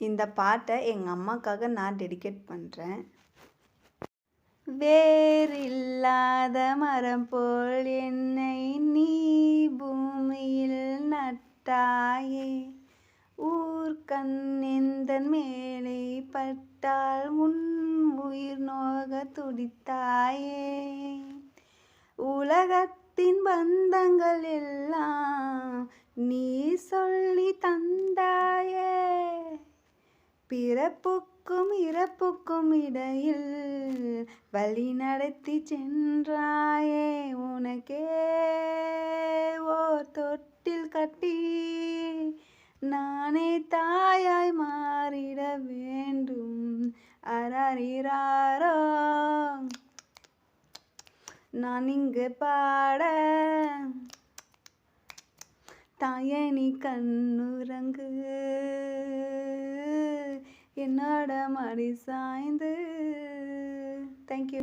இந்த பாட்டை எங்கள் அம்மாக்காக நான் டெடிகேட் பண்ணுறேன் வேறில்லாத மரம் போல் என்னை நீ பூமியில் நட்டாயே. ஊர் கண்ணெந்தன் மேலே பட்டால் உன் உயிர் நோக துடித்தாயே. உலகத்தின் பந்தங்கள் எல்லாம் நீ பிறப்புக்கும் இறப்புக்கும் இடையில் வழி நடத்தி சென்றாயே உனக்கே. ஓர் தொட்டில் கட்டி நானே தாயாய் மாறிட வேண்டும். அரறிறாரோ நான் இங்கு பாட தாயனி கண்ணுரங்கு என்னோட மடி சாய்ந்து. தேங்க்யூ